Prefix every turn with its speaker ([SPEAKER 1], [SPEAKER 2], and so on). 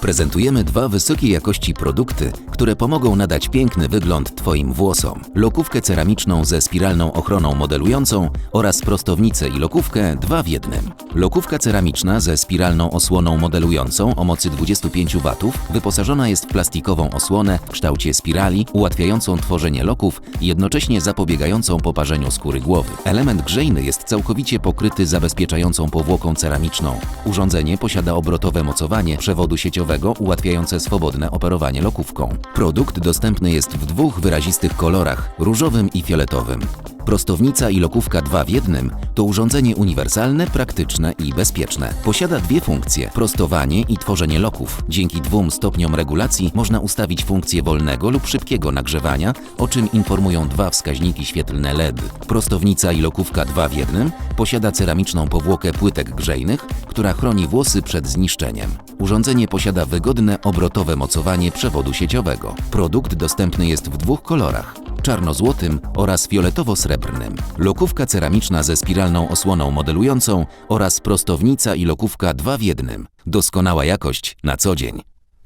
[SPEAKER 1] Prezentujemy dwa wysokiej jakości produkty, które pomogą nadać piękny wygląd Twoim włosom. Lokówkę ceramiczną ze spiralną ochroną modelującą oraz prostownicę i lokówkę dwa w jednym. Lokówka ceramiczna ze spiralną osłoną modelującą o mocy 25 W wyposażona jest w plastikową osłonę w kształcie spirali, ułatwiającą tworzenie loków i jednocześnie zapobiegającą poparzeniu skóry głowy. Element grzejny jest całkowicie pokryty zabezpieczającą powłoką ceramiczną. Urządzenie posiada obrotowe mocowanie przewodu sieciowego ułatwiające swobodne operowanie lokówką. Produkt dostępny jest w dwóch wyrazistych kolorach różowym i fioletowym. Prostownica i lokówka 2 w jednym to urządzenie uniwersalne, praktyczne i bezpieczne. Posiada dwie funkcje: prostowanie i tworzenie loków. Dzięki dwóm stopniom regulacji można ustawić funkcję wolnego lub szybkiego nagrzewania, o czym informują dwa wskaźniki świetlne LED. Prostownica i lokówka 2 w jednym posiada ceramiczną powłokę płytek grzejnych, która chroni włosy przed zniszczeniem. Urządzenie posiada wygodne obrotowe mocowanie przewodu sieciowego. Produkt dostępny jest w dwóch kolorach czarno-złotym oraz fioletowo-srebrnym. Lokówka ceramiczna ze spiralną osłoną modelującą oraz prostownica i lokówka 2 w jednym. Doskonała jakość na co dzień.